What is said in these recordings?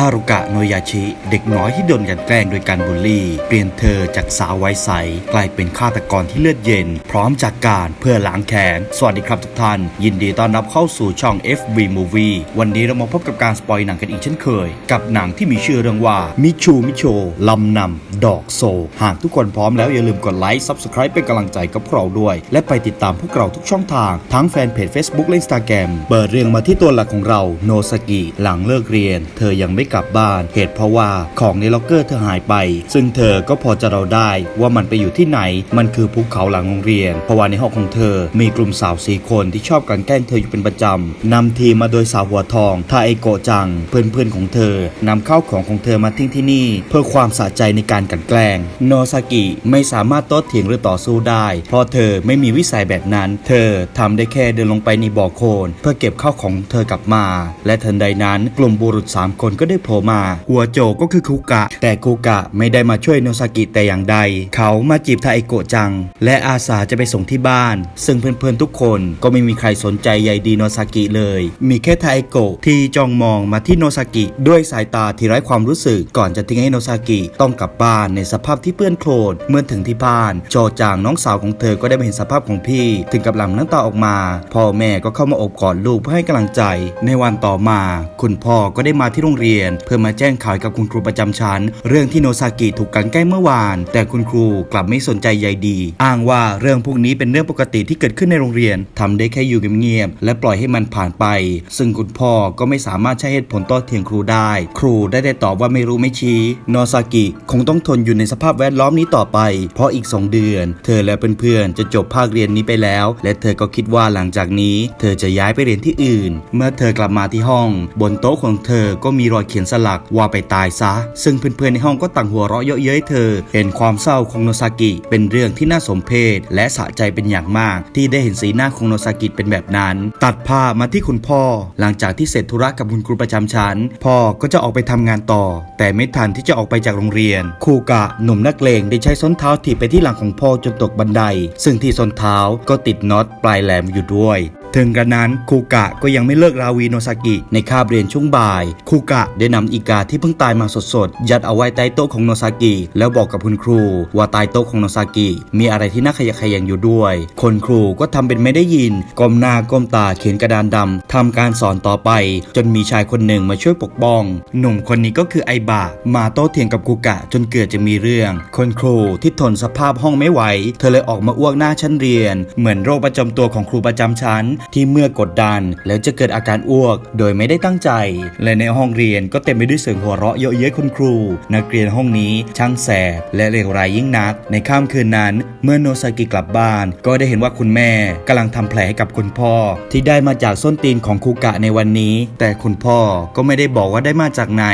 ฮารุกะโนยาชิ เด็กน้อยที่โดนกันแกล้งโดยการบูลลี่ เปลี่ยนเธอจากสาวไว้ใส กลายเป็นฆาตกรที่เลือดเย็น พร้อมจากการเพื่อล้างแค้นสวัสดีครับทุกท่าน ยินดีต้อนรับเข้าสู่ช่อง FB Movie วันนี้เรามาพบกับการสปอยหนังกันอีกเช่นเคย กับหนังที่มีชื่อเรื่องว่ามิชูมิโชลำนำดอกโซ หากทุกคนพร้อมแล้วอย่าลืมกดไลค์ Subscribe เป็นกำลังใจกับพวกเราด้วย และไปติดตามพวกเราทุกช่องทางทั้งแฟนเพจ Facebook และ Instagram เปิดเรื่องมาที่ตัวหลักของเราโนสกิหลังเลิกเรียน เธอยังไม่กลับบ้าน เหตุเพราะว่าของในล็อกเกอร์เธอหายไป ซึ่งเธอก็พอจะเราได้ว่ามันไปอยู่ที่ไหน มันคือภูเขาหลังโรงเรียน เพราะว่าในห้องของเธอ มีกลุ่มสาวสี่คนที่ชอบกันแกล้งเธออยู่เป็นประจำนำทีมมาโดยสาวหัวทองทาเอโกจัง เพื่อนๆของเธอนำข้าวของของเธอมาทิ้งที่นี่ เพื่อความสะใจในการกลันแกล้ง โนซากิไม่สามารถโต้เถียงหรือต่อสู้ได้ เพราะเธอไม่มีวิสัยแบบนั้น เธอทำได้แค่เดินลงไปในบ่อโคลนเพื่อเก็บข้าวของเธอกลับมา และทันใดนั้นกลุ่มบุรุษ 3 คนก็ได้โผล่มา หัวโจกก็คือคุกะ แต่คุกะไม่ได้มาช่วยโนซากิแต่อย่างใด เขามาจีบทาเอโกะจัง และอาสาจะไปส่งที่บ้าน ซึ่งเพื่อนๆทุกคนก็ไม่มีใครสนใจใยดีโนซากิเลย มีแค่ทาเอโกะที่จ้องมองมาที่โนซากิด้วยสายตาที่ไร้ความรู้สึกก่อนจะทิ้งให้โนซากิต้องกลับบ้านในสภาพที่เปื้อนโคลนเมื่อถึงที่บ้าน โจจางน้องสาวของเธอก็ได้มาเห็นสภาพของพี่ ถึงกับหลั่งน้ำตาออกมา พ่อแม่ก็เข้ามาอบกอดลูกเพื่อให้กำลังใจ ในวันต่อมา คุณพ่อก็ได้มาที่โรงเรียนเพื่อมาแจ้งข่าวกับคุณครูประจำชั้น เรื่องที่โนซากิถูกกันแกล้งเมื่อวาน แต่คุณครูกลับไม่สนใจใยดี อ้างว่าเรื่องพวกนี้เป็นเรื่องปกติที่เกิดขึ้นในโรงเรียนทำได้แค่อยู่เงียบๆและปล่อยให้มันผ่านไป ซึ่งคุณพ่อก็ไม่สามารถใช้เหตุผลโต้เถียงครูได้ ครูได้แต่ตอบว่าไม่รู้ไม่ชี้โนซากิคงต้องทนอยู่ในสภาพแวดล้อมนี้ต่อไป เพราะอีก 2 เดือน เธอและเพื่อนๆจะจบภาคเรียนนี้ไปแล้ว และเธอก็คิดว่าหลังจากนี้ เธอจะย้ายไปเรียนที่อื่น เมื่อเธอกลับมาที่ห้อง บนโต๊ะของเธอก็มีรอยเขียนสลักว่าไปตายซะ ซึ่งเพื่อนๆในห้องก็ต่างหัวเราะเยาะเย้ยเธอ เห็นความเศร้าของโนซากิ เป็นเรื่องที่น่าสมเพชและสะใจเป็นอย่างมาก ที่ได้เห็นสีหน้าของโนซากิเป็นแบบนั้น ตัดภาพมาที่คุณพ่อ หลังจากที่เสร็จธุระกับคุณครูประจำชั้น พ่อก็จะออกไปทำงานต่อ แต่ไม่ทันที่จะออกไปจากโรงเรียนครูกะหนุ่มนักเลงได้ใช้ส้นเท้าถีบไปที่หลังของพ่อจนตกบันได ซึ่งที่ส้นเท้าก็ติดน็อตปลายแหลมอยู่ด้วย ถึงกระนั้นคูกะก็ยังไม่เลิกราวีโนซากิในคาบเรียนช่วงบ่ายคูกะได้นำอีกาที่เพิ่งตายมาสดๆ ยัดเอาไว้ใต้โต๊ะของโนซากิแล้วบอกกับคุณครู ว่าใต้โต๊ะของโนซากิมีอะไรที่น่าขยะแขยงอยู่ด้วย คนครูก็ทำเป็นไม่ได้ยินก้มหน้าก้มตาเขียนกระดานดำทำการสอนต่อไป จนมีชายคนหนึ่งมาช่วยปกป้อง หนุ่มคนนี้ก็คือไอบะมาโต้เถียงกับคูกะจนเกิดจะมีเรื่อง คนครูที่ทนสภาพห้องไม่ไหว เธอเลยออกมาอ้วกหน้าชั้นเรียน เหมือนโรคประจำตัวของครูประจำชั้นที่เมื่อกดดันแล้วจะเกิดอาการอ้วก โดยไม่ได้ตั้งใจ และในห้องเรียนก็เต็มไปด้วยเสียงหัวเราะเยาะเย้ยคุณครู นักเรียนห้องนี้ช่างแสบและเลวร้ายยิ่งนัก ในค่ำคืนนั้น เมื่อโนซากิกลับบ้าน ก็ได้เห็นว่าคุณแม่กำลังทำแผลให้กับคุณพ่อ ที่ได้มาจากส้นตีนของคูกะในวันนี้ แต่คุณพ่อก็ไม่ได้บอกว่าได้มาจากไหน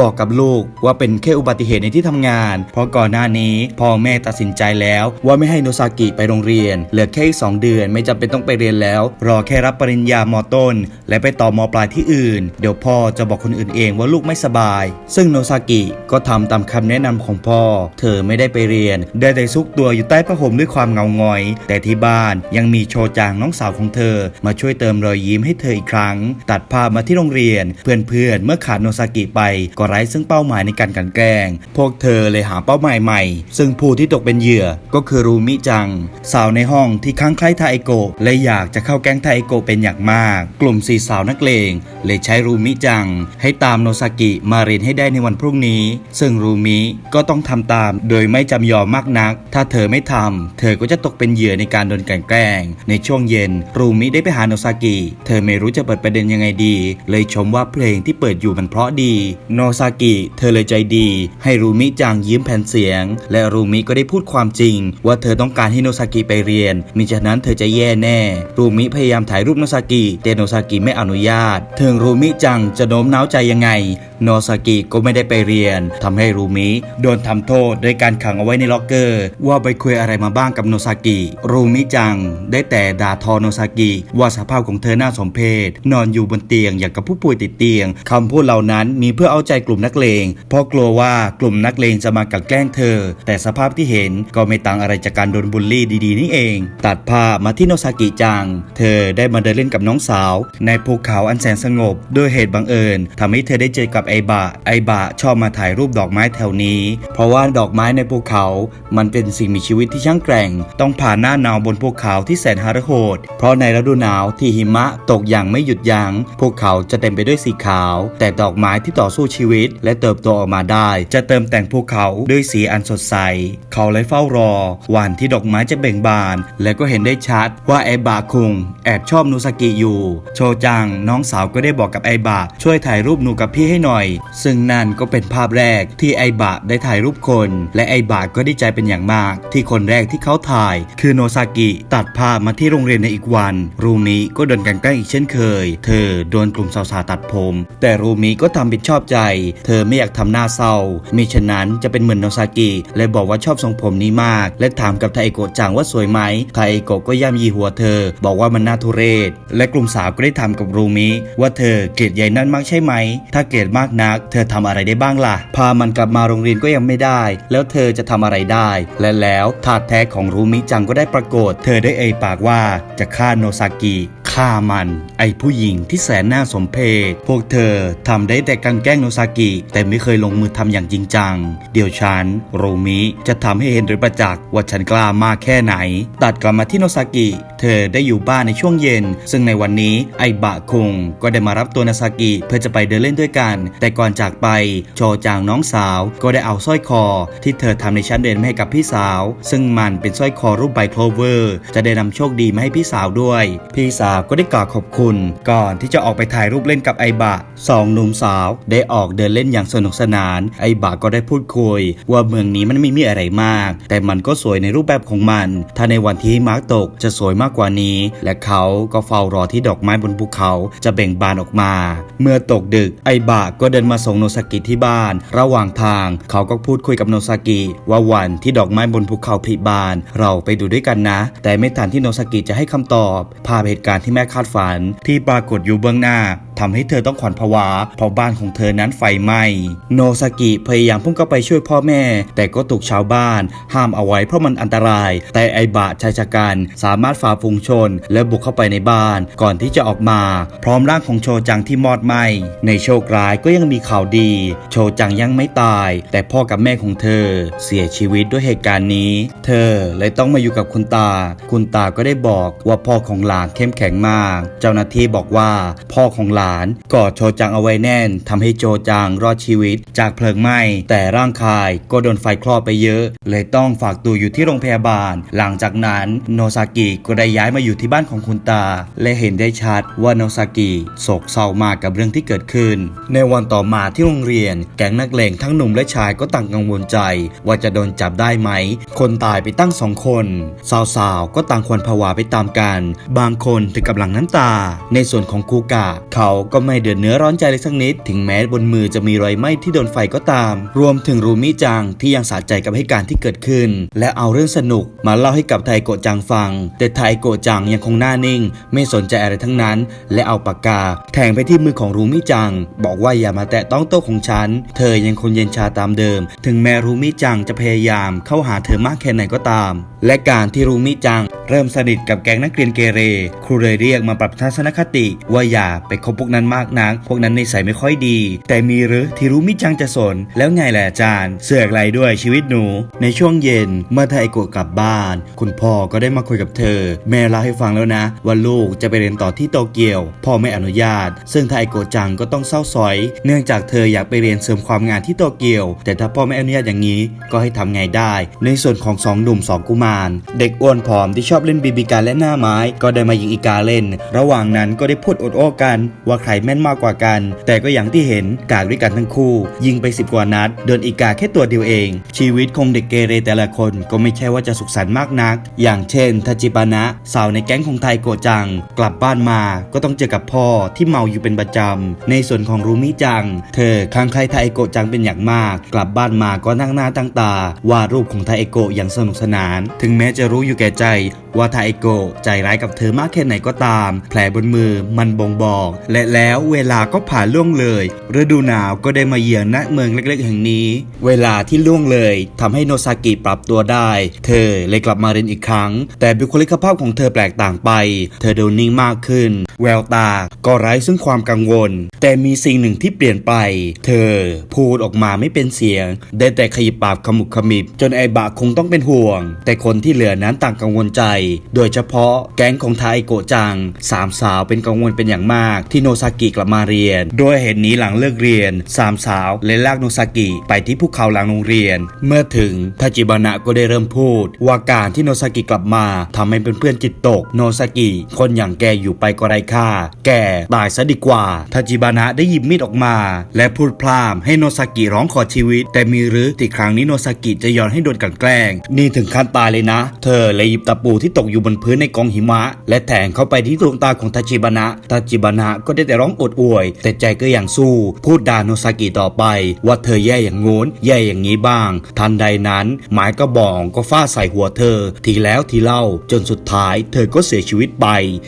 บอกกับลูกว่าเป็นแค่อุบัติเหตุในที่ทำงาน เพราะก่อนหน้านี้พ่อแม่ตัดสินใจแล้ว ว่าไม่ให้โนซากิไปโรงเรียนเหลือแค่อีกสองเดือนไม่จำเป็นต้องไปเรียนแล้วรออแค่รับปริญญามอต้น และไปต่อมอปลายที่อื่น เดี๋ยวพ่อจะบอกคนอื่นเองว่าลูกไม่สบาย ซึ่งโนซากิก็ทำตามคำแนะนำของพ่อ เธอไม่ได้ไปเรียน ได้แต่ซุกตัวอยู่ใต้ผ้าห่มด้วยความเงางอย แต่ที่บ้านยังมีโชจางน้องสาวของเธอ มาช่วยเติมรอยยิ้มให้เธออีกครั้ง ตัดภาพมาที่โรงเรียน เพื่อนๆเมื่อขาดโนซากิไปก็ไร้ซึ่งเป้าหมายในการกันแกล้ง พวกเธอเลยหาเป้าหมายใหม่ ซึ่งผู้ที่ตกเป็นเหยื่อก็คือรูมิจัง สาวในห้องที่ค้างคล้ายทาเอโกะและอยากจะเข้าแก๊งทาเอโกเป็นอย่างมาก กลุ่มสี่สาวนักเลงเลยใช้รูมิจัง ให้ตามโนซากิมาเรียนให้ได้ในวันพรุ่งนี้ ซึ่งรูมิก็ต้องทำตาม โดยไม่จำยอมมากนัก ถ้าเธอไม่ทำเธอก็จะตกเป็นเหยื่อในการโดนกลันแกล้ง ในช่วงเย็น รูมิได้ไปหาโนซากิ เธอไม่รู้จะเปิดประเด็นยังไงดี เลยชมว่าเพลงที่เปิดอยู่มันเพราะดี โนซากิ เธอเลยใจดี ให้รูมิจังยืมแผ่นเสียง และรูมิก็ได้พูดความจริง ว่าเธอต้องการให้โนซากิไปเรียนมิฉะนั้นเธอจะแย่แน่ รูมิพยายามถ่ายรูปโนซากิแต่โนซากิไม่อนุญาต ถึงรูมิจังจะโน้มน้าวใจยังไง โนซากิก็ไม่ได้ไปเรียนทำให้รูมิโดนทำโทษโดยการขังเอาไว้ในล็อกเกอร์ ว่าไปคุยอะไรมาบ้างกับโนซากิรูมิจังได้แต่ด่าทอโนซากิว่าสภาพของเธอน่าสมเพชนอนอยู่บนเตียงอย่างกับผู้ป่วยติดเตียงคำพูดเหล่านั้นมีเพื่อเอาใจกลุ่มนักเลงเพราะกลัวว่ากลุ่มนักเลงจะมากลันแกล้งเธอ แต่สภาพที่เห็นก็ไม่ต่างอะไรจากการโดนบูลลี่ดีๆนี่เอง ตัดภาพมาที่โนซากิจัง เธออได้มาเดินเล่นกับน้องสาว ในภูเขาอันแสนสงบด้วยเหตุบังเอิญทำให้เธอได้เจอกับไอบะไอบะชอบมาถ่ายรูปดอกไม้แถวนี้ เพราะว่าดอกไม้ในภูเขา มันเป็นสิ่งมีชีวิตที่ช่างแกร่ง ต้องผ่านหน้าหนาวบนภูเขาที่แสนหฤโหด เพราะในฤดูหนาวที่หิมะตกอย่างไม่หยุดยัง้งภูเขาจะเต็มไปด้วยสีขาว แต่ดอกไม้ที่ต่อสู้ชีวิต และเติบโตออกมาได้ จะเติมแต่งภูเขาด้วยสีอันสดใส เขาเลยเฝ้ารอ วันที่ดอกไม้จะเบ่งบาน และก็เห็นได้ชัดว่าไอบะคุงแอบชอบนูสกิอยู่ โชจังน้องสาวก็ได้บอกกับไอบะช่วยถ่ายรูปหนูกับพี่ให้หน่อย ซึ่งนั่นก็เป็นภาพแรกที่ไอบะได้ถ่ายรูปคน และไอบะก็ดีใจเป็นอย่างมาก ที่คนแรกที่เขาถ่าย คือโนซากิตัดภาพมาที่โรงเรียนในอีกวัน รูมิก็เดินกันใกล้อีกเช่นเคย เธอโดนกลุ่มสาวๆตัดผม แต่รูมิก็ทำเป็นชอบใจ เธอไม่อยากทำหน้าเศร้ามิฉะนั้นจะเป็นเหมือนโนซากิเลยบอกว่าชอบทรงผมนี้มาก และถามกับไทโกะจังว่าสวยไหมไทโกะก็ย่ำยีหัวเธอ บอกว่ามันน่าทุเรศ และกลุ่มสาวก็ได้ถามกับรูมิว่าเธอเกลียดยายนั่นมากใช่ไหม ถ้าเกลียดมากนัก เธอทำอะไรได้บ้างล่ะ พามันกลับมาโรงเรียนก็ยังไม่ได้ แล้วเธอจะทำอะไรได้ และแล้วถาดแท้ของรูมิจังก็ได้ปรากฏ เธอได้เอ่ยปากว่าจะฆ่าโนซากิ ฆ่ามัน ไอผู้หญิงที่แสนน่าสมเพชพวกเธอทำได้แต่กลันแกล้งโนซากิ แต่ไม่เคยลงมือทำอย่างจริงจัง เดี๋ยวฉัน โรมิจะทำให้เห็นโดยประจักษ์ว่าฉันกล้ามากแค่ไหน ตัดกลับมาที่โนซากิ เธอได้อยู่บ้านในช่วงเย็น ซึ่งในวันนี้ไอบะคุงก็ได้มารับตัวนาซากิเพื่อจะไปเดินเล่นด้วยกัน แต่ก่อนจากไปโชจางน้องสาวก็ได้เอาสร้อยคอ ที่เธอทำในชั้นเรียนมาให้กับพี่สาว ซึ่งมันเป็นสร้อยคอรูปใบโคลเวอร์ จะได้นำโชคดีมาให้พี่สาวด้วย พี่สาวก็ได้กล่าวขอบคุณ ก่อนที่จะออกไปถ่ายรูปเล่นกับไอบะสองหนุ่มสาว ได้ออกเดินเล่นอย่างสนุกสนาน ไอบะก็ได้พูดคุย ว่าเมืองนี้มันไม่มีอะไรมาก แต่มันก็สวยในรูปแบบของมัน ถ้าในวันที่มาร์กตกจะสวยมากกว่านี้ และเขาก็เฝ้ารอที่ดอกไม้บนภูเขาจะเบ่งบานออกมา เมื่อตกดึกไอบะก็เดินมาส่งโนซากิที่บ้าน ระหว่างทางเขาก็พูดคุยกับโนซากิ ว่าวันที่ดอกไม้บนภูเขาผลิบาน เราไปดูด้วยกันนะ แต่ไม่ทันที่โนซากิจะให้คำตอบภาพเหตุการณ์ที่แม่คาดฝันที่ปรากฏอยู่เบื้องหน้า ทำให้เธอต้องขวัญผวา เพราะบ้านของเธอนั้นไฟไหม้โนซากิพยายามพุ่งเข้าไปช่วยพ่อแม่ แต่ก็ถูกชาวบ้าน ห้ามเอาไว้เพราะมันอันตราย แต่ไอบะชายชะกันสามารถฝ่าฝูงชน และบุกเข้าไปในบ้าน ก่อนที่จะออกมา พร้อมร่างของโชจังที่มอดไหม้ในโชคร้ายก็ยังมีข่าวดี โชจังยังไม่ตาย แต่พ่อกับแม่ของเธอ เสียชีวิตด้วยเหตุการณ์นี้ เธอเลยต้องมาอยู่กับคุณตา คุณตาก็ได้บอกว่าพ่อของหลานเข้มแข็งมาก เจ้าหน้าที่บอกว่า พ่อของหลานกอดโชจังเอาไว้แน่นทำให้โจจังรอดชีวิต จากเพลิงไหม้ แต่ร่างกายก็โดนไฟคลอกไปเยอะ เลยต้องฝากตัวอยู่ที่โรงพยาบาล หลังจากนั้นโนซากิก็ได้ย้ายมาอยู่ที่บ้านของคุณตา และเห็นได้ชัดว่าโนซากิโศกเศร้ามากกับเรื่องที่เกิดขึ้น ในวันต่อมาที่โรงเรียน แก๊งนักเลงทั้งหนุ่มและชายก็ต่างกังวลใจ ว่าจะโดนจับได้ไหม คนตายไปตั้งสองคนสาวๆก็ต่างควรผวาไปตามกัน บางคนถึงกำลังน้ำตา ในส่วนของคูกะเขาก็ไม่เดือดเนื้อร้อนใจเลยสักนิด ถึงแม้บนมือจะมีรอยไหม้ที่โดนไฟก็ตาม รวมถึงรูมิจังที่ยังสะใจกับเหตุการณ์ที่เกิดขึ้น และเอาเรื่องสนุกมาเล่าให้กับไทโกจังฟัง แต่ไทโกจังยังคงหน้านิ่ง ไม่สนใจอะไรทั้งนั้น และเอาปากกา แทงไปที่มือของรูมิจัง บอกว่าอย่ามาแตะต้องโต๊ะของฉัน เธอยังคงเย็นชาตามเดิม ถึงแม้รูมิจังจะพยายามเข้าหาเธอมากแค่ไหนก็ตามและการที่รูมิจัง เริ่มสนิทกับแก๊งนักเรียนเกเร ครูเลยเรียกมาปรับทัศนคติ ว่าอย่าไปคบพวกนั้นมากนัก พวกนั้นในใส่ไม่ค่อยดี แต่มีหรือที่รูมิจังจะสน แล้วไงแหละอาจารย์ เสือกไรด้วยชีวิตหนู ในช่วงเย็นเมื่อไทโกะกลับบ้าน คุณพ่อก็ได้มาคุยกับเธอ แม่เล่าให้ฟังแล้วนะ ว่าลูกจะไปเรียนต่อที่โตเกียว พ่อไม่อนุญาต ซึ่งไทโกะจังก็ต้องเศร้าสอย เนื่องจากเธออยากไปเรียนเสริมความงานที่โตเกียว แต่ถ้าพ่อไม่อนุญาตอย่างนี้ ก็ให้ทำไงได้ ในส่วนของสองหนุ่มสองกุมารเด็กอ้วนผอมที่ชอบเล่นบีบีการและหน้าไม้ ก็ได้มายิงอีกาเล่น ระหว่างนั้นก็ได้พูดอดโอ้กัน ว่าใครแม่นมากกว่ากัน แต่ก็อย่างที่เห็นกากด้วยกันทั้งคู่ ยิงไปสิบกว่านัดโดนอีกาแค่ตัวเดียวเอง ชีวิตคงเด็กเกเรแต่ละคนก็ไม่ใช่ว่าจะสุขสันต์มากนัก อย่างเช่นทาจิปานะสาวในแก๊งของไทยโกจัง กลับบ้านมาก็ต้องเจอกับพ่อที่เมาอยู่เป็นประจำในส่วนของรูมิจัง เธอข้างใครไทยโกจังเป็นอย่างมาก กลับบ้านมาก็นั่งหน้าตั้งตาวาดรูปของไทยโกอย่างสนุกสนานถึงแม้จะรู้อยู่แก่ใจว่าไทาเอโกใจร้ายกับเธอมากแค่ไหนก็ตาม แผลบนมือมันบ่งบอก และแล้วเวลาก็ผ่านล่วงเลยฤดูหนาวก็ได้มาเยือนณเมืองเล็กๆ แห่งนี้ เวลาที่ล่วงเลยทำให้โนซากิปรับตัวได้ เธอเลยกลับมาเรียนอีกครั้ง แต่บุคลิกภาพของเธอแปลกต่างไป เธอดูนิ่งมากขึ้น แววตาก็ไร้ซึ่งความกังวล แต่มีสิ่งหนึ่งที่เปลี่ยนไป เธอพูดออกมาไม่เป็นเสียง ได้แต่ขยิบปากขมุบขมิบจนไอบะคงต้องเป็นห่วง แต่คนที่เหลือนั้นต่างกังวลใจโดยเฉพาะแก๊งของไทาไอโกจังสามสาวเป็นกังวลเป็นอย่างมาก ที่โนซากิกลับมาเรียน โดยเหตุนี้หลังเลิกเรียนสามสาวเลยลากโนซากิไปที่ภูเขาหลังโรงเรียน เมื่อถึงทาจิบานะก็ได้เริ่มพูด ว่าการที่โนซากิกลับมาทำให้เพื่อนๆจิตตก โนซากิคนอย่างแกอยู่ไปก็ไร้ค่า แกตายซะดีกว่าทาจิบานะได้หยิบมีดออกมา และพูดพร่ำให้โนซากิร้องขอชีวิต แต่มีหรือที่ครั้งนี้โนซากิจะยอมให้โดนกลันแกล้ง นี่ถึงขั้นตายเลยนะ เธอเลยหยิบตะปูที่ตกอยู่บนพื้นในกองหิมะ และแทงเข้าไปที่ดวงตาของทาจิบานะทาจิบานะก็ได้แต่ร้องอดอวย แต่ใจก็ยังสู้ พูดด่าโนซากิต่อไป ว่าเธอแย่อย่างงู้นแย่อย่างนี้บ้าง ทันใดนั้น หมายกระบองก็ฟาดใส่หัวเธอ ทีแล้วทีเล่า จนสุดท้าย เธอก็เสียชีวิตไป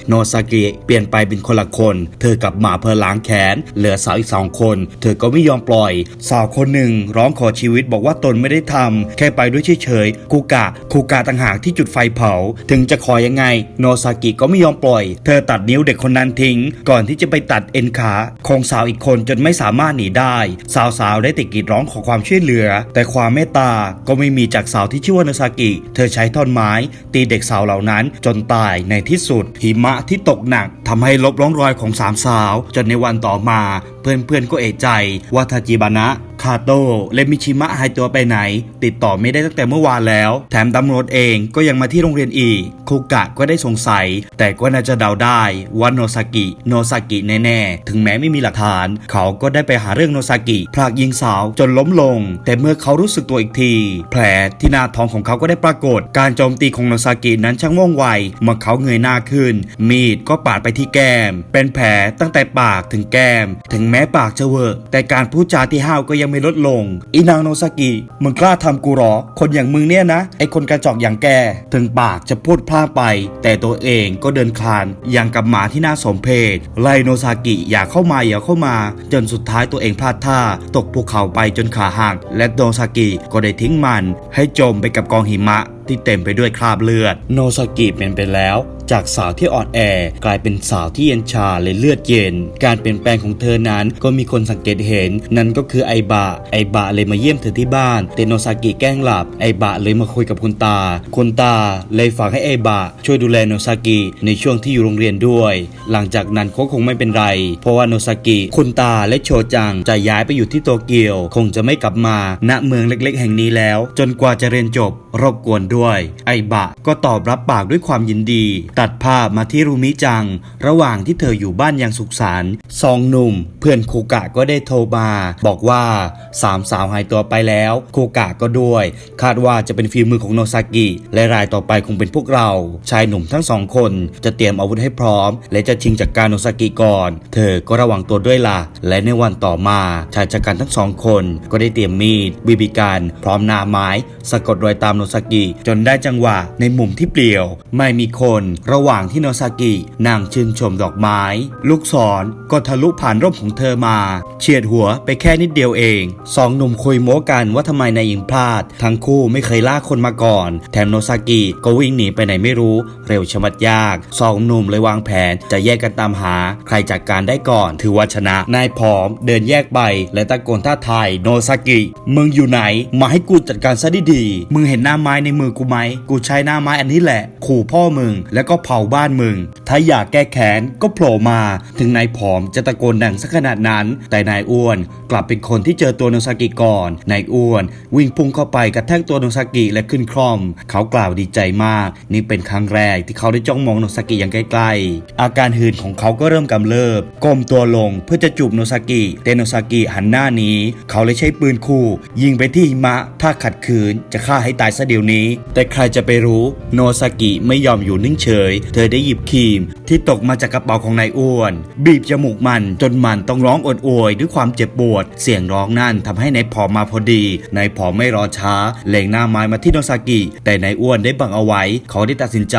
โนซากิเปลี่ยนไปเป็นคนละคน เธอกลับมาเพื่อล้างแค้นเหลือสาวอีกสองคน เธอก็ไม่ยอมปล่อย สาวคนหนึ่งร้องขอชีวิตบอกว่าตนไม่ได้ทำแค่ไปด้วยเฉยๆกูกะคูกะต่างหากที่จุดไฟเผาถึงจะขอยังไง โนซากิก็ไม่ยอมปล่อย เธอตัดนิ้วเด็กคนนั้นทิ้ง ก่อนที่จะไปตัดเอ็นขาของสาวอีกคนจนไม่สามารถหนีได้ สาวๆได้ติดกรีดร้องขอความช่วยเหลือ แต่ความเมตตาก็ไม่มีจากสาวที่ชื่อว่าโนซากิ เธอใช้ท่อนไม้ ตีเด็กสาวเหล่านั้นจนตายในที่สุด หิมะที่ตกหนักทำให้ลบร่องรอยของสามสาว จนในวันต่อมา เพื่อนๆก็เอะใจว่าทาจิบานะ คาโตะแลมิชิมะหายตัวไปไหน ติดต่อไม่ได้ตั้งแต่เมื่อวานแล้ว แถมตำรวจเองก็ยังมาที่โรงเรียนอีกคุกะก็ได้สงสัย แต่ก็น่าจะเดาได้ว่าโนซากิโนซากิแน่ๆ ถึงแม้ไม่มีหลักฐาน เขาก็ได้ไปหาเรื่องโนซากิพรากยิงสาวจนล้มลง แต่เมื่อเขารู้สึกตัวอีกที แผลที่หน้าท้องของเขาก็ได้ปรากฏ การโจมตีของโนซากินั้นช่างว่องไวเมื่อเขาเงยหน้าขึ้น มีดก็ปาดไปที่แก้ม เป็นแผลตั้งแต่ปากถึงแก้ม ถึงแม้ปากจะเวอะแต่การพูดจาที่ห้าวก็ยังไม่ลดลงอีนางโนซากิ มึงกล้าทำกูหรอ คนอย่างมึงเนี่ยนะ ไอคนกระจอกอย่างแก ถึงปากจะพูดพลาดไป แต่ตัวเองก็เดินคลานอย่างกับหมาที่น่าสมเพชไลโนซากิอย่าเข้ามาอย่าเข้ามา จนสุดท้ายตัวเองพลาดท่า ตกภูเขาไปจนขาหักและโนซากิก็ได้ทิ้งมัน ให้จมไปกับกองหิมะ ที่เต็มไปด้วยคราบเลือด โนซากิเป็นไปแล้ว จากสาวที่อ่อนแอกลายเป็นสาวที่เย็นชาและเลือดเย็น การเปลี่ยนแปลงของเธอนั้นก็มีคนสังเกตเห็น นั่นก็คือไอบะไอบะเลยมาเยี่ยมเธอที่บ้านแต่โนซากิแกล้งหลับไอบะเลยมาคุยกับคุณตา คุณตาเลยฝากให้ไอบะช่วยดูแลโนซากิในช่วงที่อยู่โรงเรียนด้วย หลังจากนั้นเขาคงไม่เป็นไร เพราะว่าโนซากิคุณตาและโชจังจะย้ายไปอยู่ที่โตเกียว คงจะไม่กลับมาณเมืองเล็ก ๆ แห่งนี้แล้ว จนกว่าจะเรียนจบรบกวนด้วยไอบะก็ตอบรับปากด้วยความยินดี ตัดภาพมาที่รูมิจัง ระหว่างที่เธออยู่บ้านอย่างสุขสันต์สองหนุ่ม เพื่อนโคกะก็ได้โทรมา บอกว่าสามสาวหายตัวไปแล้วโคกะก็ด้วย คาดว่าจะเป็นฝีมือของโนซากิ และรายต่อไปคงเป็นพวกเรา ชายหนุ่มทั้งสองคนจะเตรียมอาวุธให้พร้อม และจะชิงจากการโนซากิก่อน เธอก็ระวังตัวด้วยล่ะ และในวันต่อมาชายจัดการทั้งสองคนก็ได้เตรียมมีดบีบีกันพร้อมหนาไม้ สะกดรอยตามโนซากิจนได้จังหวะในมุมที่เปลี่ยว ไม่มีคนระหว่างที่โนซากินั่งชื่นชมดอกไม้ ลูกศรก็ทะลุผ่านร่มของเธอมา เฉียดหัวไปแค่นิดเดียวเองสองหนุ่มคุยโม้กันว่าทำไมนายหญิงพลาด ทั้งคู่ไม่เคยล่าคนมาก่อน แถมโนซากิก็วิ่งหนีไปไหนไม่รู้ เร็วชะมัดยากสองหนุ่มเลยวางแผนจะแยกกันตามหา ใครจัดการได้ก่อนถือว่าชนะนายผอมเดินแยกไปและตะโกนท่าทายโนซากิมึงอยู่ไหนมาให้กูจัดการซะดีๆมึงเห็นหน้าไม้ในมือกูไหม กูใช้หน้าไม้อันนี้แหละ ขู่พ่อมึง แล้วก็เผาบ้านมึง ถ้าอยากแก้แค้นก็โผล่มา ถึงนายผอมจะตะโกนดังสักขนาดนั้น แต่นายอ้วนกลับเป็นคนที่เจอตัวโนซากิก่อน นายอ้วน วิ่งพุ่งเข้าไปกระแทกตัวโนซากิและขึ้นคล่อม เขากล่าวดีใจมาก นี่เป็นครั้งแรกที่เขาได้จ้องมองโนซากิอย่างใกล้ๆ อาการหืนของเขาก็เริ่มกำเริบก้มตัวลงเพื่อจะจูบโนซากิแต่โนซากิหันหน้านี้ เขาเลยใช้ปืนคู่ ยิงไปที่หิมะ ถ้าขัดขืนจะฆ่าให้ตายซะเดี๋ยวนี้แต่ใครจะไปรู้โนซากิไม่ยอมอยู่นิ่งเฉย เธอได้หยิบครีม ที่ตกมาจากกระเป๋าของนายอ้วน บีบจมูกมันจนมันต้องร้องโอดโอยด้วยความเจ็บปวด เสียงร้องนั่นทำให้นายผอมมาพอดีนายผอมไม่รอช้าเล็งหน้าไม้มาที่โนซากิ แต่นายอ้วนได้บังเอาไว้ เขาได้ตัดสินใจ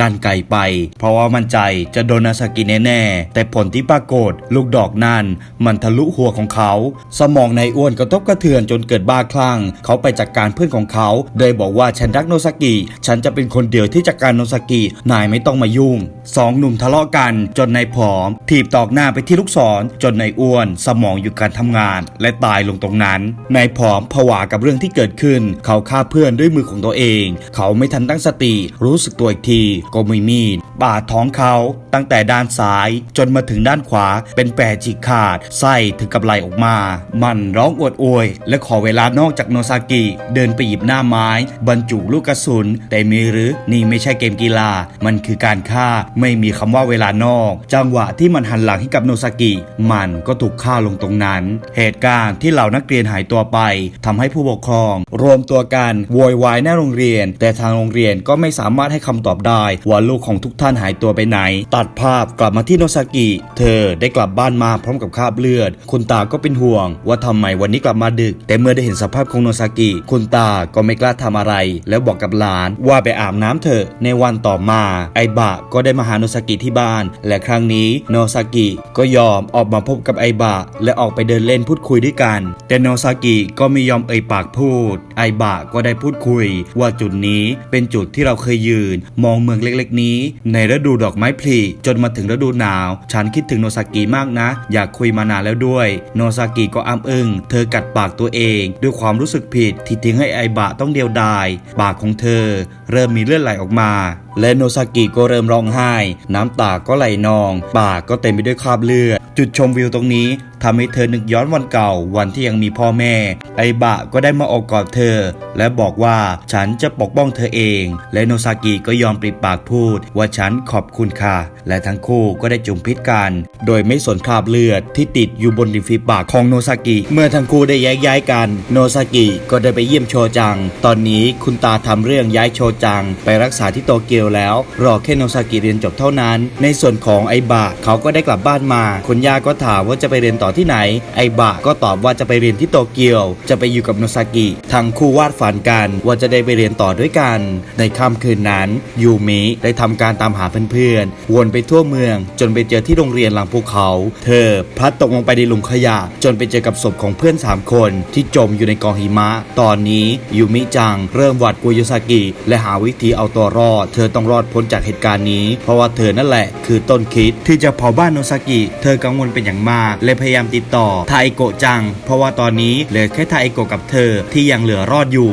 ลั่นไกไป เพราะว่ามั่นใจจะโดนโนซากิแน่ๆแต่ผลที่ปรากฏลูกดอกนั่นมันทะลุหัวของเขา สมองนายอ้วนกระทบกระเทือนจนเกิดบ้าคลั่ง เขาไปจัดการเพื่อนของเขา โดยบอกว่าฉันรักโนซากิ ฉันจะเป็นคนเดียวที่จัดการโนซากิ นายไม่ต้องมายุ่งสองหนุ่มทะเลาะกัน จนนายผอม ถีบตอกหน้าไปที่ลูกศร จนนายอ้วน สมองหยุดการทำงาน และตายลงตรงนั้นนายผอมผวากับเรื่องที่เกิดขึ้น เขาฆ่าเพื่อนด้วยมือของตัวเอง เขาไม่ทันตั้งสติ รู้สึกตัวอีกที ก็มีมีด บาดท้องเขาตั้งแต่ด้านซ้ายจนมาถึงด้านขวาเป็นแผลฉีกขาดไส้ถึงกับไหลออกมา มันร้องอวดโวยและขอเวลานอกจากโนซากิ เดินไปหยิบหน้าไม้ บรรจุลูกกระสุน แต่มีหรือนี่ไม่ใช่เกมกีฬา มันคือการฆ่าไม่มีคำว่าเวลานอก จังหวะที่มันหันหลังให้กับโนซากิ มันก็ถูกฆ่าลงตรงนั้น เหตุการณ์ที่เหล่านักเรียนหายตัวไปทำให้ผู้ปกครอง รวมตัวกันโวยวายหน้าโรงเรียน แต่ทางโรงเรียนก็ไม่สามารถให้คำตอบได้ว่าลูกของทุกท่านหายตัวไปไหน ตัดภาพกลับมาที่โนซากิ เธอได้กลับบ้านมาพร้อมกับคราบเลือด คุณตาก็เป็นห่วง ว่าทำไมวันนี้กลับมาดึก แต่เมื่อได้เห็นสภาพของโนซากิ คุณตาก็ไม่กล้าทำอะไร แล้วบอกกับหลานว่าไปอาบน้ำเถอะ ในวันต่อมา ไอบะก็ได้มาหาโนซากิที่บ้าน และครั้งนี้โนซากิก็ยอมออกมาพบกับไอบะและออกไปเดินเล่นพูดคุยด้วยกัน แต่โนซากิก็ไม่ยอมเอ่ยปากพูด ไอบะก็ได้พูดคุย ว่าจุดนี้เป็นจุดที่เราเคยยืน มองเมืองเล็กๆนี้ในฤดูดอกไม้ผลิจนมาถึงฤดูหนาว ฉันคิดถึงโนซากิมากนะ อยากคุยมานานแล้วด้วย โนซากิก็อ้ำอึ้งเธอกัดปากตัวเอง ด้วยความรู้สึกผิดที่ทิ้งให้ไอบะต้องเดียวดาย ปากของเธอ เริ่มมีเลือดไหลออกมา และโนซากิก็เริ่มร้องไห้ น้ำตาก็ไหลนอง ปากก็เต็มไปด้วยคราบเลือด จุดชมวิวตรงนี้ทำให้เธอนึกย้อนวันเก่าวันที่ยังมีพ่อแม่ ไอบะก็ได้มาออกกอดเธอ และบอกว่าฉันจะปกป้องเธอเอง และโนซากิก็ยอมปริปากพูด ว่าฉันขอบคุณค่ะ และทั้งคู่ก็ได้จุมพิษกัน โดยไม่สนคราบเลือดที่ติดอยู่บนริมฝีปากของโนซากิเมื่อทั้งคู่ได้แยกย้ายกัน โนซากิก็ได้ไปเยี่ยมโชจัง ตอนนี้คุณตาทำเรื่องย้ายโชจัง ไปรักษาที่โตเกียวแล้ว รอแค่โนซากิเรียนจบเท่านั้น ในส่วนของไอบะเขาก็ได้กลับบ้านมา คุณย่าก็ถามว่าจะไปเรียนต่อที่ไหน ไอบะก็ตอบว่าจะไปเรียนที่โตเกียว จะไปอยู่กับโนซากิทั้งคู่วาดฝันกันว่าจะได้ไปเรียนต่อด้วยกัน ในค่ำคืนนั้นยูมิได้ทำการตามหาเพื่อนๆวนไปทั่วเมือง จนไปเจอที่โรงเรียนหลังภูเขา เธอพลัดตกลงไปในหลุมขยะ จนไปเจอกับศพของเพื่อน 3 คนที่จมอยู่ในกองหิมะ ตอนนี้ยูมิจังเริ่มหวาดกลัวโยซากิและหาวิธีเอาตัวรอด เธอต้องรอดพ้นจากเหตุการณ์นี้ เพราะว่าเธอนั่นแหละ คือต้นคิดที่จะเผาบ้านโนซากิ เธอกังวลเป็นอย่างมากและพยายามติดต่อไทโกะจัง เพราะว่าตอนนี้เหลือแค่ไทโกะกับเธอที่ยังเหลือรอดอยู่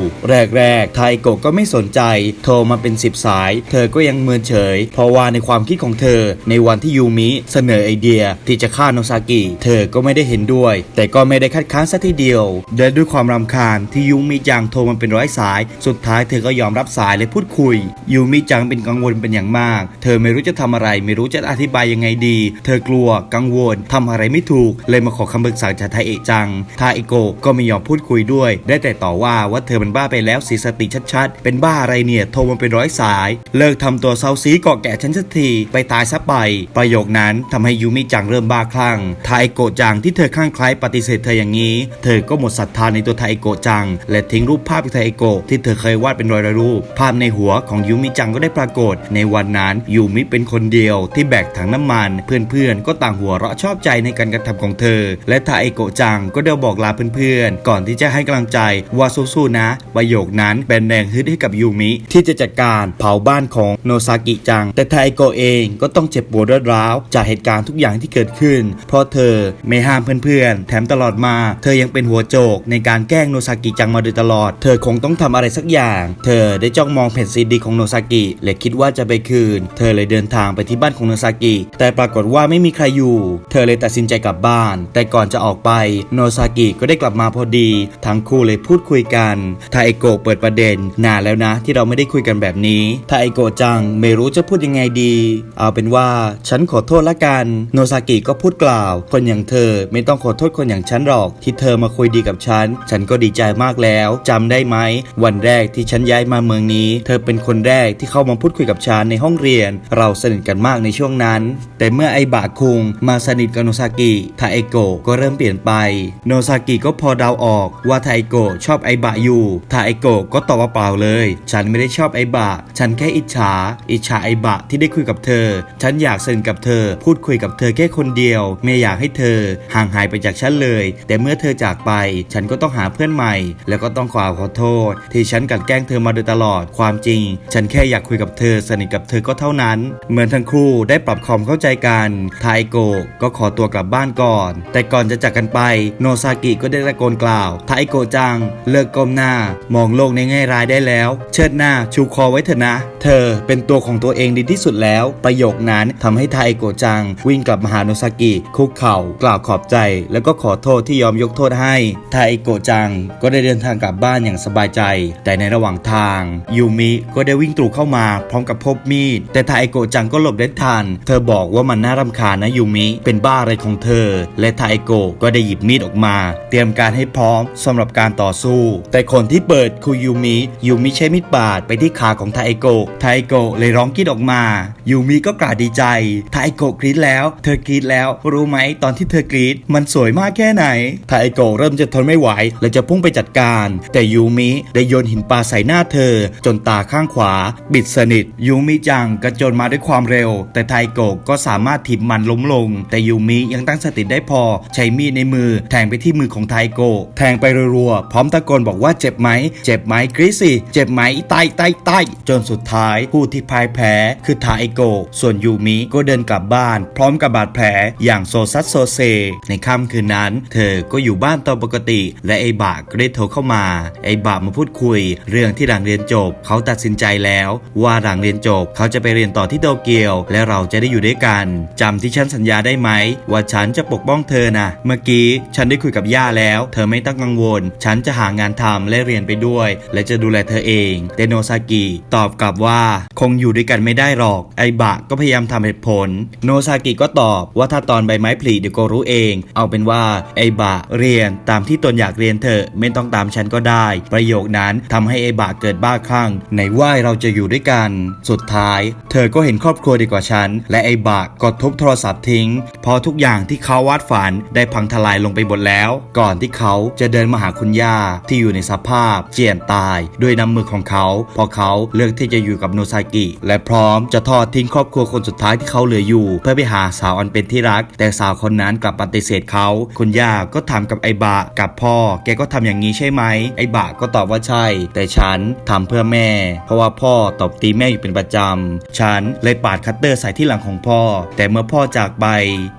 แรกๆไทโกะก็ไม่สนใจ โทรมาเป็นสิบสาย เธอก็ยังเมินเฉย เพราะว่าในความคิดของเธอ ในวันที่ยูมิเสนอไอเดียที่จะฆ่าโนซากิ เธอก็ไม่ได้เห็นด้วย แต่ก็ไม่ได้คัดค้านสักทีเดียวและด้วยความรำคาญที่ยูมิจังโทรมาเป็นร้อยสาย สุดท้ายเธอก็ยอมรับสายและพูดคุย ยูมิจังเป็นกังวลเป็นอย่างมาก เธอไม่รู้จะทำอะไร ไม่รู้จะอธิบายยังไงดี เธอกลัวกังวลทำอะไรไม่ถูก เลยมาขอคำปรึกษาจากไทเอะจังไทเอโกะก็ไม่ยอมพูดคุยด้วย ได้แต่ต่อว่าว่าเธอมันบ้าไปแล้วสีสติชัดๆ เป็นบ้าอะไรเนี่ยโทรมาเป็นร้อยสาย เลิกทำตัวเซาซีเกาะแกะฉันสักทีไปตายซะไป ประโยคนั้นทำให้ยูมิจังเริ่มบ้าคลั่งไทเอโกะจังที่เธอข้างคล้ายปฏิเสธเธออย่างนี้ เธอก็หมดศรัทธาในตัวไทเอโกะจัง และทิ้งรูปภาพไทเอโกะที่เธอเคยวาดเป็นรอยรูปภาพในหัวของยูมิจังก็ได้ปรากฏ ในวันนั้นยูมิเป็นคนเดียวที่แบกถังน้ำมัน เพื่อนๆ ก็ต่างหัวเราะชอบใจในการกระทำของเธอ และไทเอโกจังก็ได้บอกลาเพื่อนๆ ก่อนที่จะให้กำลังใจว่าสู้ๆนะ ประโยคนั้นเป็นแรงฮึดให้กับยูมิที่จะจัดการเผาบ้านของโนซากิจัง แต่ไทเอโกเองก็ต้องเจ็บปวดรวดร้าวจากเหตุการณ์ทุกอย่างที่เกิดขึ้น เพราะเธอไม่ห้ามเพื่อนๆ แถมตลอดมา เธอยังเป็นหัวโจกในการแกล้งโนซากิจังมาโดยตลอด เธอคงต้องทำอะไรสักอย่าง เธอได้จ้องมององแผ่นซีดีของโนซากิและคิดว่าจะไปคืน เธอเลยเดินทางไปที่บ้านของโนซากิ แต่ปรากฏว่าไม่มีใครอยู่ เธอเลยตัดสินใจกลับบ้าน แต่ก่อนจะออกไปโนซากิก็ได้กลับมาพอดี ทั้งคู่เลยพูดคุยกันทาเอโกะเปิดประเด็นนานแล้วนะ ที่เราไม่ได้คุยกันแบบนี้ทาเอโกะจังไม่รู้จะพูดยังไงดี เอาเป็นว่าฉันขอโทษละกันโนซากิก็พูดกล่าว คนอย่างเธอไม่ต้องขอโทษคนอย่างฉันหรอก ที่เธอมาคุยดีกับฉัน ฉันก็ดีใจมากแล้วจำได้ไหมวันแรกที่ฉันย้ายมาเมืองนี้เธอเป็นคนแรกที่เข้ามาพูดคุยกับฉันในห้องเรียน เราสนิทกันมากในช่วงนั้น แต่เมื่อไอบะคุงมาสนิทกับโนซากิทาเอโกะก็เริ่มเปลี่ยนไป โนซากิก็พอเดาออกว่าทาเอโกะชอบไอบะอยู่ทาเอโกะก็ตอบว่าเปล่าเลย ฉันไม่ได้ชอบไอบะ ฉันแค่อิจฉา อิจฉาไอบะที่ได้คุยกับเธอ ฉันอยากสนิทกับเธอ พูดคุยกับเธอแค่คนเดียว ไม่อยากให้เธอ ห่างหายไปจากฉันเลย แต่เมื่อเธอจากไป ฉันก็ต้องหาเพื่อนใหม่ แล้วก็ต้องขอขอโทษ ที่ฉันกลันแกล้งเธอมาโดยตลอดความจริง ฉันแค่อยากคุยกับเธอสนิทกับเธอก็เท่านั้น เหมือนทั้งคู่ได้ปรับความเข้าใจกันทาโกก็ขอตัวกลับบ้านก่อน แต่ก่อนจะจากกันไปโนซากิก็ได้ตะโกนกล่าวทาโกจัง เลิกก้มหน้า มองโลกในแง่ร้ายได้แล้ว เชิดหน้าชูคอไว้เถอะนะ เธอเป็นตัวของตัวเองดีที่สุดแล้ว ประโยคนั้นทำให้ทาโกจัง วิ่งกลับมาหาโนซากิคุกเข่ากล่าวขอบใจ แล้วก็ขอโทษที่ยอมยกโทษให้ทาโกจัง ก็ได้เดินทางกลับบ้านอย่างสบายใจ แต่ในระหว่างทางยูมิก็ได้วิ่งตรูเข้ามาพร้อมกับพบมีด แต่ทาเอโกจังก็หลบได้ทัน เธอบอกว่ามันน่ารำคาญนะยูมิ เป็นบ้าอะไรของเธอ และทาเอโกก็ได้หยิบมีดออกมา เตรียมการให้พร้อมสำหรับการต่อสู้ แต่คนที่เปิดคือยูมิ ยูมิใช้มีดบาดไปที่ขาของทาเอโกทาเอโกเลยร้องกรีดออกมา ยูมิก็กราดดีใจทาเอโกกรีดแล้ว เธอกรีดแล้วรู้ไหมตอนที่เธอกรีดมันสวยมากแค่ไหนทาเอโกเริ่มจะทนไม่ไหวและจะพุ่งไปจัดการ แต่ยูมิได้โยนหินปลาใส่หน้าเธอจนตาข้างขวา บิดสนิท ยูมิจังกระโจนมาด้วยความเร็ว แต่ไทโกะก็สามารถถีบมันล้มลง แต่ยูมิยังตั้งสติได้พอ ใช้มีดในมือ แทงไปที่มือของไทโกะแทงไปรัวๆพร้อมตะโกนบอกว่าเจ็บไหม เจ็บไหมกรีซสิเจ็บไหมตายตายตายจนสุดท้ายผู้ที่พ่ายแพ้คือไทโกะส่วนยูมิก็เดินกลับบ้าน พร้อมกับบาดแผลอย่างโซซัสโซเซ ในค่ำคืนนั้น เธอก็อยู่บ้านตามปกติ และไอบะก็ได้โทรเข้ามา ไอบะมาพูดคุย เรื่องที่หลังเรียนจบเขาตัดสินใจแล้วว่าหลังเรียนจบเขาจะไปเรียนต่อที่โตเกียว และเราจะได้อยู่ด้วยกันจำที่ฉันสัญญาได้ไหม ว่าฉันจะปกป้องเธอนะเมื่อกี้ฉันได้คุยกับย่าแล้ว เธอไม่ต้องกังวล ฉันจะหางานทำและเรียนไปด้วย และจะดูแลเธอเองเตโนซากิตอบกลับว่าคงอยู่ด้วยกันไม่ได้หรอก ไอบะก็พยายามทำเหตุผล โนซากิก็ตอบว่าถ้าตอนใบไม้ผลิเดี๋ยวก็รู้เอง เอาเป็นว่าไอบะเรียนตามที่ตนอยากเรียนเถอะไม่ต้องตามฉันก็ได้ ประโยคนั้นทำให้ไอบะเกิดบ้าคลั่งในว่าเราจะอยู่ด้วยกัน สุดท้าย เธอก็เห็นครอบครัวดีกว่าฉัน และไอ้บะก็ทุบโทรศัพท์ทิ้งเพอทุกอย่างที่เขาวาดฝันได้พังทลายลงไปหมดแล้ว ก่อนที่เขาจะเดินมาหาคุณย่าที่อยู่ในสภาพเจียนตายด้วยน้ำมือของเขาเพอเขาเลือกที่จะอยู่กับโนซากิ และพร้อมจะทอดทิ้งครอบครัวคนสุดท้ายที่เขาเหลืออยู่ เพื่อไปหาสาวอันเป็นที่รัก แต่สาวคนนั้นกลับปฏิเสธเขาคุณย่าก็ถามกับไอบะกับพ่อ แกก็ทำอย่างนี้ใช่ไหมไอบะก็ตอบว่าใช่ แต่ฉันทำเพื่อแม่เพราะว่าพ่อตบตีแม่อยู่เป็นประจำ ฉันเลยปาดคัตเตอร์ใส่ที่หลังของพ่อ แต่เมื่อพ่อจากไป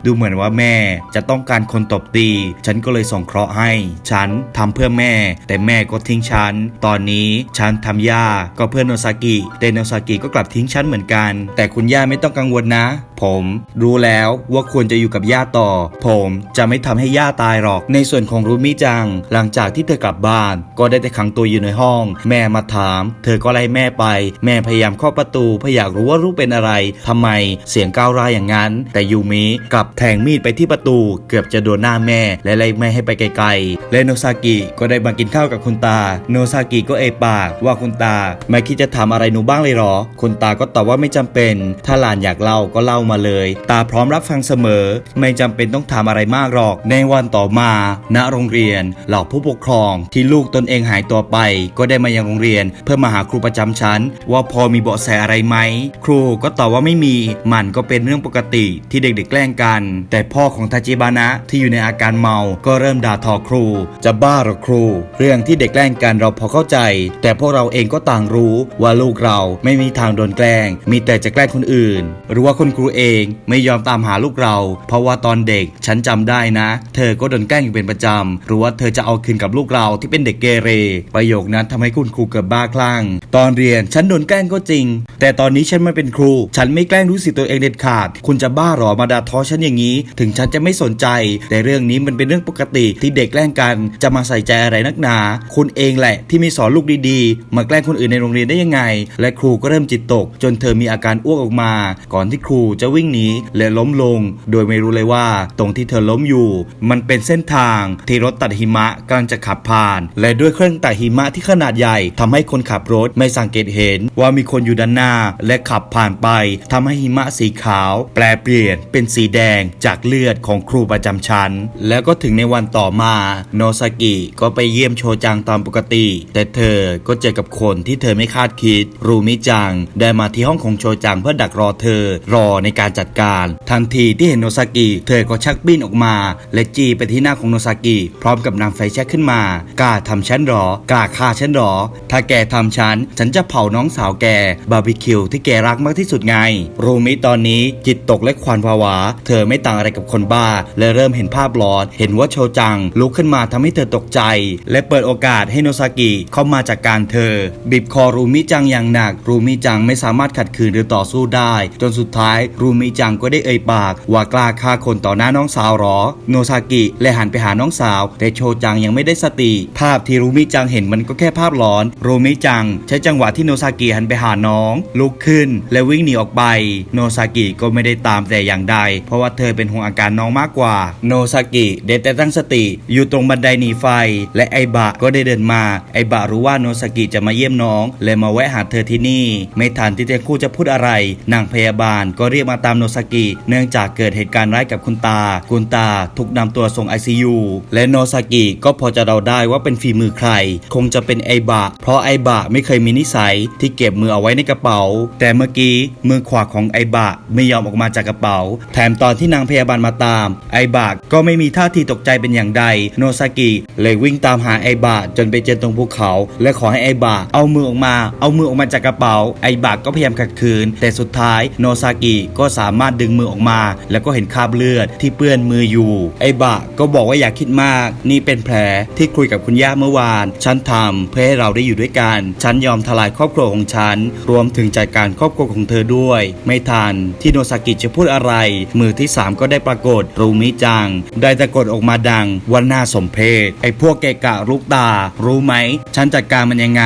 ดูเหมือนว่าแม่จะต้องการคนตบตี ฉันก็เลยส่งเคราะห์ให้ ฉันทำเพื่อแม่ แต่แม่ก็ทิ้งฉัน ตอนนี้ฉันทำย่าก็เพื่อโนซากิแต่โนซากิก็กลับทิ้งฉันเหมือนกัน แต่คุณย่าไม่ต้องกังวลนะ ผมรู้แล้วว่าควรจะอยู่กับย่าต่อ ผมจะไม่ทำให้ย่าตายหรอก ในส่วนของรูมิจัง หลังจากที่เธอกลับบ้าน ก็ได้แต่ขังตัวอยู่ในห้อง แม่มาถาม เธอก็ไล่แม่ไป แม่พยายามเคาะประตูเพื่ออยากรู้ว่าลูกเป็นอะไรทำไมเสียงก้าวร้าวอย่างนั้น แต่ยูมิกลับแทงมีดไปที่ประตู เกือบจะโดนหน้าแม่ และไล่แม่ให้ไปไกลๆและโนซากิก็ได้มากินข้าวกับคุณตา โนซากิก็เอ่ยปากว่าคุณตา ไม่คิดจะถาอะไรหนูบ้างเลยหรอ คุณตาก็ตอบว่าไม่จำเป็น ถ้าหลานอยากเล่าก็เล่ามาเลย ตาพร้อมรับฟังเสมอ ไม่จำเป็นต้องถามอะไรมากหรอก ในวันต่อมา ณโรงเรียนเหล่าผู้ปกครองที่ลูกตนเองหายตัวไป ก็ได้มายังโรงเรียนเพื่อมาหาครูประจำชั้น ว่าพอมีเบาะแสอะไรไหม ครูก็ตอบว่าไม่มี มันก็เป็นเรื่องปกติที่เด็กๆแกล้งกัน แต่พ่อของทาจิบานะที่อยู่ในอาการเมา ก็เริ่มด่าทอครู จะบ้าหรอครู เรื่องที่เด็กแกล้งกันเราพอเข้าใจ แต่พวกเราเองก็ต่างรู้ว่าลูกเราไม่มีทางโดนแกล้ง มีแต่จะแกล้งคนอื่น หรือว่าคุณครูเองไม่ยอมตามหาลูกเรา เพราะว่าตอนเด็กฉันจำได้นะ เธอก็โดนแกล้งอยู่เป็นประจำหรือว่าเธอจะเอาคืนกับลูกเราที่เป็นเด็กเกเร ประโยคนั้นทำให้คุณครูเกิดบ้าคลั่งตอนเรียนฉันโดนแกล้งก็จริง แต่ตอนนี้ฉันมาเป็นครู ฉันไม่แกล้งรู้สึกตัวเองเด็ดขาด คุณจะบ้าหรอมาด่าทอฉันอย่างนี้ ถึงฉันจะไม่สนใจ แต่เรื่องนี้มันเป็นเรื่องปกติที่เด็กแกล้งกัน จะมาใส่ใจอะไรนักหนา คุณเองแหละที่ไม่สอนลูกดีๆ มาแกล้งคนอื่นในโรงเรียนได้ยังไง และครูก็เริ่มจิตตก จนเธอมีอาการอ้วกออกมา ก่อนที่ครูจะวิ่งหนีและล้มลง โดยไม่รู้เลยว่า ตรงที่เธอล้มอยู่ มันเป็นเส้นทางที่รถตัดหิมะกำลังจะขับผ่าน และด้วยเครื่องตัดหิมะที่ขนาดใหญ่ทำให้คนขับรถไม่สังเกตเห็นว่ามีคนอยู่ด้านหน้า และขับผ่านไปทำให้หิมะสีขาว แปลเปลี่ยนเป็นสีแดงจากเลือดของครูประจำชั้น แล้วก็ถึงในวันต่อมา โนซากิก็ไปเยี่ยมโชจังตามปกติ แต่เธอก็เจอกับคนที่เธอไม่คาดคิด รูมิจังได้มาที่ห้องของโชจังเพื่อดักรอเธอ รอในการจัดการ ทันทีที่เห็นโนซากิ เธอก็ชักบิ้นออกมา และจี้ไปที่หน้าของโนซากิ พร้อมกับนำไฟแช็กขึ้นมา กล้าทำฉันหรอ กล้าฆ่าฉันหรอ ถ้าแกทำฉันฉันจะเผาน้องสาวแกบาร์บีคิวที่แกรักมากที่สุดไง รูมิตอนนี้จิตตกและควันภาวะ เธอไม่ต่างอะไรกับคนบ้า และเริ่มเห็นภาพหลอน เห็นว่าโชจังลุกขึ้นมาทำให้เธอตกใจ และเปิดโอกาสให้โนซากิเข้ามาจากการเธอ บีบคอรูมิจังอย่างหนัก รูมิจังไม่สามารถขัดขืนหรือต่อสู้ได้ จนสุดท้ายรูมิจังก็ได้เอ่ยปากว่ากล้าฆ่าคนต่อหน้าน้องสาวหรอ โนซากิและหันไปหาน้องสาว แต่โชจังยังไม่ได้สติ ภาพที่รูมิจังเห็นมันก็แค่ภาพหลอน รูมิจังใช้จังหวะที่โนซากิหันไปหาน้อง ลุกขึ้น และวิ่งหนีออกไป โนซากิก็ไม่ได้ตามแต่อย่างใด เพราะว่าเธอเป็นห่วงอาการน้องมากกว่า โนซากิได้แต่ตั้งสติอยู่ตรงบันไดหนีไฟ และไอบะก็ได้เดินมา ไอบะรู้ว่าโนซากิจะมาเยี่ยมน้องและมาแวะหาเธอที่นี่ ไม่ทันที่ทั้งคู่จะพูดอะไร นางพยาบาลก็เรียกมาตามโนซากิ เนื่องจากเกิดเหตุการณ์ร้ายกับคุณตา คุณตาถูกนำตัวส่ง ICU และโนซากิก็พอจะเดาได้ว่าเป็นฝีมือใคร คงจะเป็นไอบะ เพราะไอบะไม่เคยมีนิสัยที่เก็บมือเอาไว้ในกระเป๋า แต่เมื่อกี้มือขวาของไอบะไม่ยอมออกมาจากกระเป๋า แถมตอนที่นางพยาบาลมาตาม ไอบะก็ไม่มีท่าทีตกใจเป็นอย่างใด โนซากิเลยวิ่งตามหาไอบะจนไปเจอตรงภูเขา และขอให้ไอบะเอามือออกมา เอามือออกมาจากกระเป๋า ไอบะก็พยายามขัดขืน แต่สุดท้ายโนซากิก็สามารถดึงมือออกมา แล้วก็เห็นคราบเลือดที่เปื้อนมืออยู่ ไอบะก็บอกว่าอย่าคิดมาก นี่เป็นแผลที่คุยกับคุณย่าเมื่อวาน ฉันทำเพื่อให้เราได้อยู่ด้วยกันฉันยอมทลายครอบครัวของฉัน รวมถึงจัดการครอบครัวของเธอด้วย ไม่ทันที่โนซากิจะพูดอะไร มือที่สามก็ได้ปรากฏรูมิจัง ได้ตะโกนออกมาดังว่าน่าสมเพชไอ้พวกเกกะลูกตา รู้ไหม ฉันจัดการมันยังไง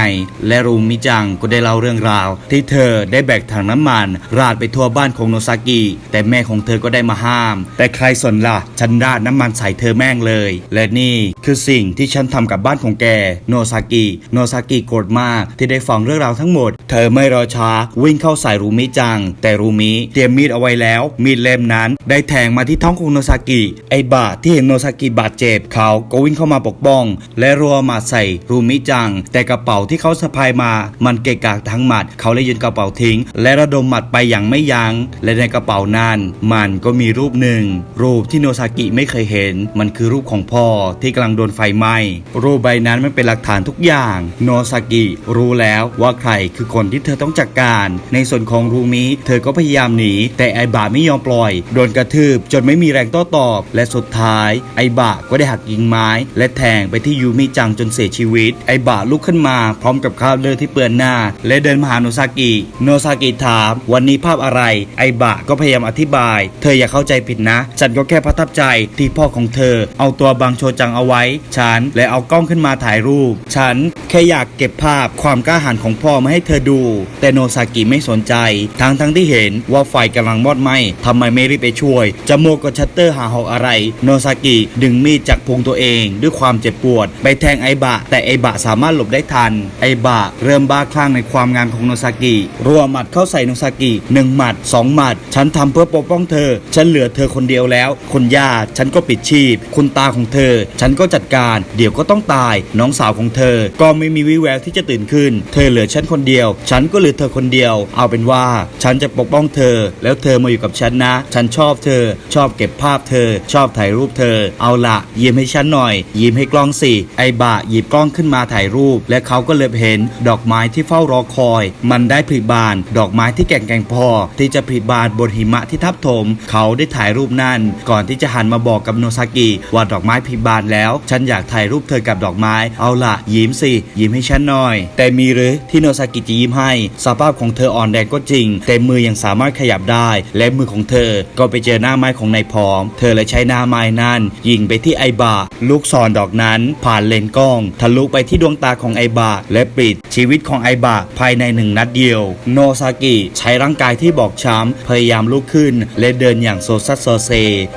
และรูมิจังก็ได้เล่าเรื่องราว ที่เธอได้แบกถังน้ำมัน ราดไปทั่วบ้านของโนซากิ แต่แม่ของเธอก็ได้มาห้าม แต่ใครสนล่ะ ฉันราดน้ำมันใส่เธอแม่งเลย และนี่คือสิ่งที่ฉันทำกับบ้านของแก โนซากิ โนซากิโกรธมากที่ได้ฟังเรื่องราวทั้งหมด เธอไม่รอช้าวิ่งเข้าใส่รูมิจัง แต่รูมิเตรียมมีดเอาไว้แล้ว มีดเล่มนั้น ได้แทงมาที่ท้องของโนซากิ ไอบะที่เห็นโนซากิบาดเจ็บเขาก็วิ่งเข้ามาปกป้อง และรัวมาใส่รูมิจัง แต่กระเป๋าที่เขาสะพายมา มันเกะกะทั้งหมัด เขาเลยยืนกระเป๋าทิ้ง และระดมหมัดไปอย่างไม่ยัง้ง และในกระเป๋านั้นมันก็มีรูปหนึ่ง รูปที่โนซากิไม่เคยเห็น มันคือรูปของพ่อที่กำลังโดนไฟไหม้รูปใบนั้นมันเป็นหลักฐานทุกอย่าง โนซากิรู้แล้วว่าใครคือคนที่เธอต้องจัดการ ในส่วนของรูมิเธอก็พยายามหนี แต่ไอบะไม่ยอมปล่อย โดนกระทืบจนไม่มีแรงโต้ตอบ และสุดท้าย ไอบะก็ได้หักยิงไม้ และแทงไปที่ยูมิจังจนเสียชีวิต ไอบะลุกขึ้นมาพร้อมกับคราบเลือดที่เปื้อนหน้า และเดินมาหาโนซากิ โนซากิถามวันนี้ภาพอะไร ไอบะก็พยายามอธิบาย เธออย่าเข้าใจผิดนะ ฉันก็แค่ประทับใจที่พ่อของเธอ เอาตัวบางโชจังเอาไว้ ฉันและเอากล้องขึ้นมาถ่ายรูป ฉันแค่อยากเก็บภาพความกล้าหาญของพ่อมาให้เธอดู แต่โนซากิไม่สนใจ ทั้งทั้งที่เห็นว่าไฟกำลังมอดไหม้ทำไมไม่รีบไปช่วยจะโมกดชัตเตอร์หาหอกอะไร โนซากิดึงมีดจากพุงตัวเอง ด้วยความเจ็บปวด ไปแทงไอบะ แต่ไอบะสามารถหลบได้ทัน ไอบะเริ่มบ้าคลั่งในความงามของโนซากิรัวหมัดเข้าใส่โนซากิหนึ่งหมัดสองหมัด ฉันทำเพื่อปกป้องเธอ ฉันเหลือเธอคนเดียวแล้วคนญาฉันก็ปิดชีพ คุณตาของเธอ ฉันก็จัดการ เดี๋ยวก็ต้องตาย น้องสาวของเธอ ก็ไม่มีวิแววที่จะตื่นขึ้นเธอเหลือฉันคนเดียว ฉันก็เหลือเธอคนเดียว เอาเป็นว่าฉันจะปกป้องเธอ แล้วเธอมาอยู่กับฉันนะ ฉันชอบเธอ ชอบเก็บภาพเธอ ชอบถ่ายรูปเธอ เอาละยิ้มให้ฉันหน่อย ยิ้มให้กล้องสิ ไอบะหยิบกล้องขึ้นมาถ่ายรูป และเขาก็เลยเห็นดอกไม้ที่เฝ้ารอคอย มันได้ผลิบาน ดอกไม้ที่แก่งแก่งพอ ที่จะผลิบานบนหิมะที่ทับถม เขาได้ถ่ายรูปนั่น ก่อนที่จะหันมาบอกกับโนซากิว่าดอกไม้ผลิบานแล้ว ฉันอยากถ่ายรูปเธอกับดอกไม้ เอาละยิ้มสิ ยิ้มให้ฉันหน่อย แต่มีหรือที่โนซากิจะยิ้มให้ สภาพของเธออ่อนแรงก็จริง แต่มือยังสามารถขยับได้ และมือของเธอก็ไปเจอหน้าไม้ของนายพร้อม เธอเลยใช้หน้าไม้นั้น ยิงไปที่ไอบะลูกศรดอกนั้นผ่านเลนกล้อง ทะลุไปที่ดวงตาของไอบะและปิดชีวิตของไอบะภายในหนึ่งนัดเดียว โนซากิใช้ร่างกายที่บอบช้ำพยายามลุกขึ้น และเดินอย่างโซซัสโซเซ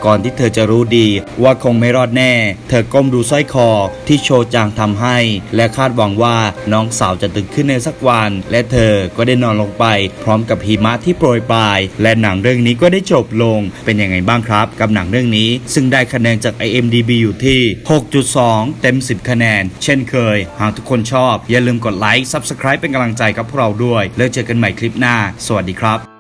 ก่อนที่เธอจะรู้ดี ว่าคงไม่รอดแน่ เธอก้มดูสร้อยคอที่โชจางทำให้ และคาดหวังว่าน้องสาวจะตื่นขึ้นในสักวัน และเธอก็ได้นอนลงไป พร้อมกับหิมะที่โปรยปลาย และหนังเรื่องนี้ก็ได้จบลงเป็นยังไงบ้างครับ กับหนังเรื่องนี้ ซึ่งได้คะแนนจาก IMDB อยู่ที่ 6.2 เต็ม 10 คะแนน เช่นเคย หากทุกคนชอบ อย่าลืมกดไลค์ Subscribe เป็นกำลังใจกับพวกเราด้วย แล้วเจอกันใหม่คลิปหน้า สวัสดีครับ